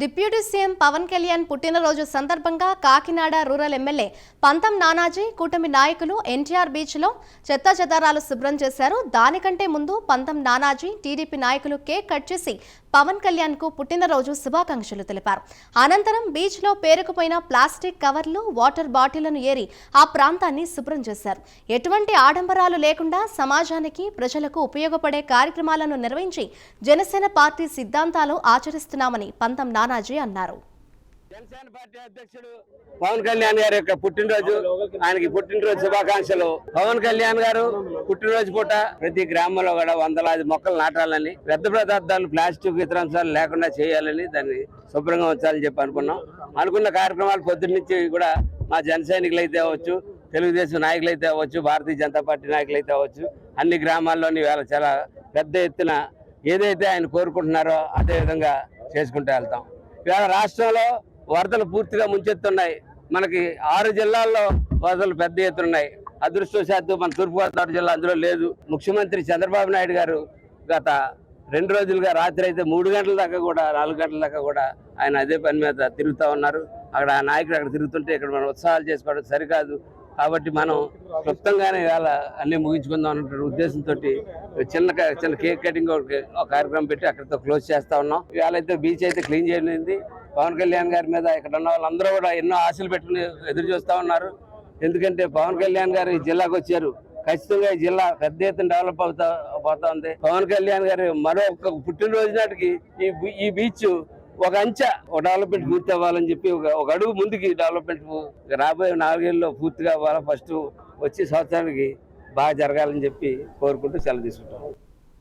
Deputy CM Pawan Kalyan పుట్టినరోజు సందర్భంగా Kakinada rural MLA పంతం నానాజీ కూటమి నాయకులు ఎన్టీఆర్ బీచ్లో చెత్త చెదారాలు శుభ్రం చేశారు. దానికంటే ముందు పంతం నానాజీ టీడీపీ నాయకులు కేక్ కట్ చేసి పవన్ కళ్యాణ్కు పుట్టినరోజు శుభాకాంక్షలు తెలిపారు. అనంతరం బీచ్లో పేరుకుపోయిన ప్లాస్టిక్ కవర్లు వాటర్ బాటిళ్ళను ఏరి ఆ ప్రాంతాన్ని శుభ్రం చేశారు. ఎటువంటి ఆడంబరాలు లేకుండా సమాజానికి ప్రజలకు ఉపయోగపడే కార్యక్రమాలను నిర్వహించి జనసేన పార్టీ సిద్ధాంతాలు ఆచరిస్తున్నామని పంతం నానాజీ అన్నారు. జనసేన పార్టీ అధ్యక్షుడు పవన్ కళ్యాణ్ గారి యొక్క పుట్టినరోజు ఆయనకి పుట్టినరోజు శుభాకాంక్షలు. పవన్ కళ్యాణ్ గారు పుట్టినరోజు పూట ప్రతి గ్రామంలో కూడా వందలాది మొక్కలు నాటాలని పెద్ద పదార్థాలు ప్లాస్టిక్ ఇతరాంశాలు లేకుండా చేయాలని దాన్ని శుభ్రంగా ఉంచాలని చెప్పి అనుకున్నాం. అనుకున్న కార్యక్రమాలు పొద్దున్న కూడా మా జన సైనికులు అయితే అవ్వచ్చు తెలుగుదేశం నాయకులు అయితే అవ్వచ్చు భారతీయ జనతా పార్టీ నాయకులు అయితే అవ్వచ్చు. అన్ని గ్రామాల్లోని వేళ చాలా పెద్ద ఎత్తున ఏదైతే ఆయన కోరుకుంటున్నారో అదే విధంగా చేసుకుంటూ వెళ్తాం. ఇవాళ రాష్ట్రంలో వరదలు పూర్తిగా ముంచెత్తున్నాయి. మనకి ఆరు జిల్లాల్లో వరదలు పెద్ద ఎత్తున్నాయి అదృష్టవశాత్తు మన తూర్పుగోదావరి జిల్లా అందులో లేదు. ముఖ్యమంత్రి చంద్రబాబు నాయుడు గారు గత రెండు రోజులుగా రాత్రి అయితే మూడు గంటల దాకా కూడా నాలుగు గంటల దాకా కూడా ఆయన అదే పని మీద తిరుగుతూ ఉన్నారు. అక్కడ ఆ నాయకుడు అక్కడ తిరుగుతుంటే ఇక్కడ మనం ఉత్సాహాలు చేసుకోవడం సరికాదు. కాబట్టి మనం క్లుప్తంగానే ఇవాళ అన్ని ముగించుకుందాం అన్న ఉద్దేశంతో చిన్న చిన్న కేక్ కటింగ్ ఒక ఒక కార్యక్రమం పెట్టి అక్కడితో క్లోజ్ చేస్తా ఉన్నాం. ఇవాళ అయితే బీచ్ అయితే క్లీన్ చేయలేదు పవన్ కళ్యాణ్ గారి మీద ఇక్కడ ఉన్న వాళ్ళందరూ కూడా ఎన్నో ఆశలు పెట్టుకుని ఎదురు చూస్తూ ఉన్నారు. ఎందుకంటే పవన్ కళ్యాణ్ గారు ఈ జిల్లాకు వచ్చారు. ఖచ్చితంగా ఈ జిల్లా పెద్ద ఎత్తున డెవలప్ అవుతా పోతా ఉంది. పవన్ కళ్యాణ్ గారు మరో ఒక పుట్టినరోజు నాటికి ఈ బీ- ఈ బీచ్ ఒక అంచ ఒక డెవలప్మెంట్ పూర్తి అవ్వాలని చెప్పి ఒక ఒక అడుగు ముందుకి డెవలప్మెంట్ రాబోయే నాలుగేళ్ళలో పూర్తిగా అవ్వాలి? ఫస్ట్ వచ్చే సంవత్సరానికి బాగా జరగాలని చెప్పి కోరుకుంటూ సెలవు తీసుకుంటాం